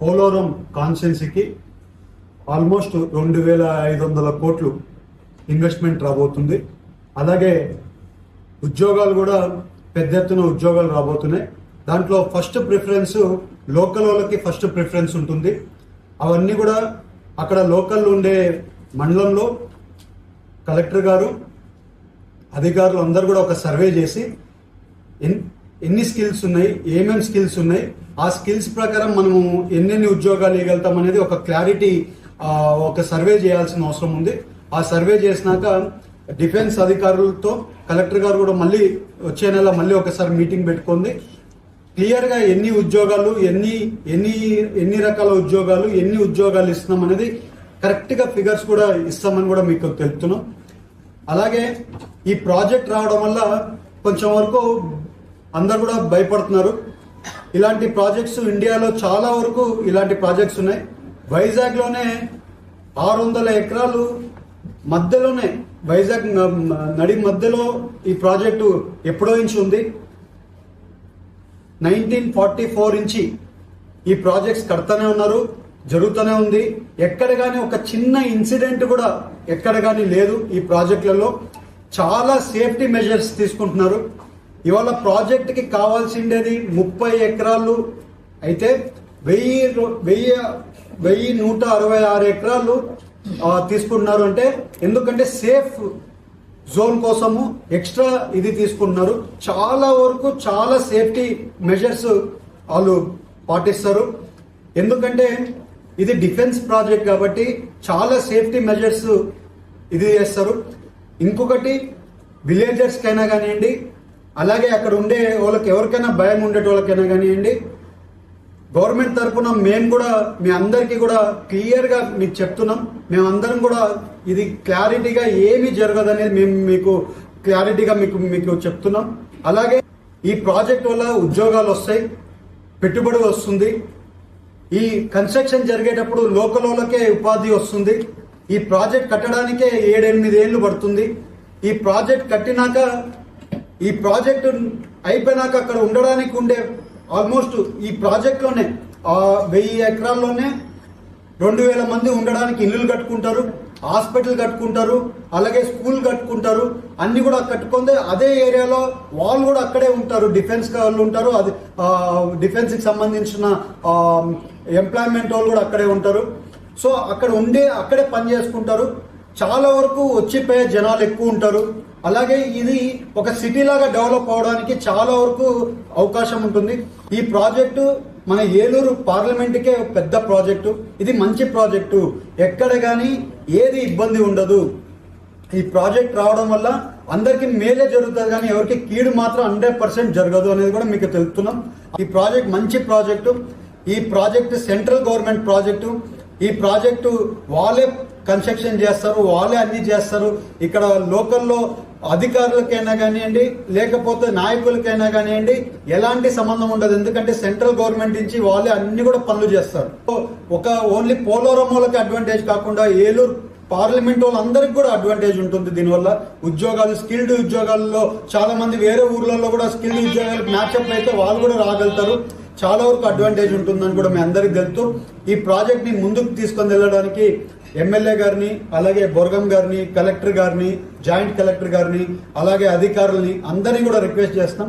Polavaram కాన్సెన్సీకి almost రెండు వేల ఐదు వందల కోట్లు ఇన్వెస్ట్మెంట్ రాబోతుంది. అలాగే ఉద్యోగాలు కూడా పెద్ద ఎత్తున ఉద్యోగాలు రాబోతున్నాయి. దాంట్లో ఫస్ట్ ప్రిఫరెన్స్ లోకల్ వాళ్ళకి ఫస్ట్ ప్రిఫరెన్స్ ఉంటుంది. అవన్నీ కూడా అక్కడ లోకల్ ఉండే మండలంలో కలెక్టర్ గారు అధికారులు అందరు కూడా ఒక సర్వే చేసి ఎన్ని స్కిల్స్ ఉన్నాయి ఏమేం స్కిల్స్ ఉన్నాయి ఆ స్కిల్స్ ప్రకారం మనము ఎన్నెన్ని ఉద్యోగాలు ఇవ్వగలుగుతాం అనేది ఒక క్లారిటీ ఒక సర్వే చేయాల్సిన అవసరం ఉంది. ఆ సర్వే చేసినాక డిఫెన్స్ అధికారులతో కలెక్టర్ గారు కూడా మళ్ళీ వచ్చే నెల మళ్ళీ ఒకసారి మీటింగ్ పెట్టుకుంది. క్లియర్గా ఎన్ని ఉద్యోగాలు ఎన్ని ఎన్ని ఎన్ని రకాల ఉద్యోగాలు ఎన్ని ఉద్యోగాలు ఇస్తున్నాం అనేది కరెక్ట్గా ఫిగర్స్ కూడా ఇస్తామని కూడా మీకు తెలుపుతున్నాం. అలాగే ఈ ప్రాజెక్ట్ రావడం వల్ల కొంచెం వరకు అందరు కూడా భయపడుతున్నారు. ఇలాంటి ప్రాజెక్ట్స్ ఇండియాలో చాలా వరకు ఇలాంటి ప్రాజెక్ట్స్ ఉన్నాయి. వైజాగ్లోనే ఆరు వందల ఎకరాలు మధ్యలోనే వైజాగ్ నడి మధ్యలో ఈ ప్రాజెక్టు ఎప్పుడో నుంచి ఉంది. నైన్టీన్ ఫార్టీ ఫోర్ నుంచి ఈ ప్రాజెక్ట్స్ కడతానే ఉన్నారు జరుగుతూనే ఉంది. ఎక్కడ కానీ ఒక చిన్న ఇన్సిడెంట్ కూడా ఎక్కడ కానీ లేదు ఈ ప్రాజెక్టులలో. చాలా సేఫ్టీ మెజర్స్ తీసుకుంటున్నారు. ఇవాళ ప్రాజెక్ట్కి కావాల్సిండేది ముప్పై ఎకరాలు అయితే వెయ్యి రో- వెయ్యి వెయ్యి నూట అరవై ఆరు ఎకరాలు తీసుకున్నారు తీసుకుంటున్నారు అంటే ఎందుకంటే సేఫ్ జోన్ కోసము ఎక్స్ట్రా ఇది తీసుకుంటున్నారు చాలా వరకు చాలా సేఫ్టీ మెజర్స్ వాళ్ళు పాటిస్తారు. ఎందుకంటే ఇది డిఫెన్స్ ప్రాజెక్ట్ కాబట్టి చాలా సేఫ్టీ మెజర్స్ ఇది చేస్తారు. ఇంకొకటి విలేజర్స్కైనా కానివ్వండి అలాగే అక్కడ ఉండే వాళ్ళకి ఎవరికైనా భయం ఉండేటి వాళ్ళకైనా కానివ్వండి గవర్నమెంట్ తరఫున మేము కూడా మీ అందరికీ కూడా క్లియర్గా మీకు చెప్తున్నాం. మేమందరం కూడా ఇది క్లారిటీగా ఏమీ జరగదనేది మేము మీకు క్లారిటీగా మీకు మీకు చెప్తున్నాం. అలాగే ఈ ప్రాజెక్ట్ వల్ల ఉద్యోగాలు వస్తాయి పెట్టుబడి వస్తుంది. ఈ కన్స్ట్రక్షన్ జరిగేటప్పుడు లోకల్ వాళ్ళకే ఉపాధి వస్తుంది. ఈ ప్రాజెక్ట్ కట్టడానికే ఏడెనిమిది ఏళ్ళు పడుతుంది. ఈ ప్రాజెక్ట్ కట్టినాక ఈ ప్రాజెక్టు అయిపోయినాక అక్కడ ఉండడానికి ఉండే ఆల్మోస్ట్ ఈ ప్రాజెక్ట్లోనే ఆ వెయ్యి ఎకరాల్లోనే రెండు వేల మంది ఉండడానికి ఇల్లులు కట్టుకుంటారు హాస్పిటల్ కట్టుకుంటారు అలాగే స్కూల్ కట్టుకుంటారు అన్ని కూడా కట్టుకుంది అదే ఏరియాలో వాళ్ళు కూడా అక్కడే ఉంటారు డిఫెన్స్ వాళ్ళు ఉంటారు అది డిఫెన్స్కి సంబంధించిన ఎంప్లాయ్మెంట్ వాళ్ళు కూడా అక్కడే ఉంటారు. సో అక్కడ ఉండే అక్కడే పని చేసుకుంటారు. చాలా వరకు వచ్చిపోయే జనాలు ఎక్కువ ఉంటారు. అలాగే ఇది ఒక సిటీ లాగా డెవలప్ అవడానికి చాలా వరకు అవకాశం ఉంటుంది. ఈ ప్రాజెక్టు మన ఏలూరు పార్లమెంట్కే ఒక పెద్ద ప్రాజెక్టు ఇది మంచి ప్రాజెక్టు ఎక్కడ కానీ ఏది ఇబ్బంది ఉండదు. ఈ ప్రాజెక్ట్ రావడం వల్ల అందరికి మేలే జరుగుతుంది కానీ ఎవరికి కీడు మాత్రం హండ్రెడ్ పర్సెంట్ జరగదు అనేది కూడా మీకు తెలుపుతున్నాం. ఈ ప్రాజెక్ట్ మంచి ప్రాజెక్టు ఈ ప్రాజెక్ట్ సెంట్రల్ గవర్నమెంట్ ప్రాజెక్టు ఈ ప్రాజెక్టు వాళ్ళే కన్స్ట్రక్షన్ చేస్తారు వాళ్ళే అన్ని చేస్తారు. ఇక్కడ లోకల్లో అధికారులకైనా కానివ్వండి లేకపోతే నాయకులకైనా కానివ్వండి ఎలాంటి సంబంధం ఉండదు. ఎందుకంటే సెంట్రల్ గవర్నమెంట్ నుంచి వాళ్ళే అన్ని కూడా పనులు చేస్తారు. ఒక ఓన్లీ పోలవరం వాళ్ళకి అడ్వాంటేజ్ కాకుండా ఏలూరు పార్లమెంట్ వాళ్ళందరికీ కూడా అడ్వాంటేజ్ ఉంటుంది దీనివల్ల. ఉద్యోగాలు స్కిల్డ్ ఉద్యోగాల్లో చాలా మంది వేరే ఊర్లలో కూడా స్కిల్డ్ ఉద్యోగాలకు మ్యాచ్అప్ అయితే వాళ్ళు కూడా రాగలుగుతారు. చాలా వరకు అడ్వాంటేజ్ ఉంటుందని కూడా మీ అందరికి తెలుస్తూ ఈ ప్రాజెక్ట్ని ముందుకు తీసుకొని వెళ్ళడానికి ఎమ్మెల్యే గారిని అలాగే బొర్గం గారిని కలెక్టర్ గారిని జాయింట్ కలెక్టర్ గారిని అలాగే అధికారులని అందరినీ కూడా రిక్వెస్ట్ చేస్తాం.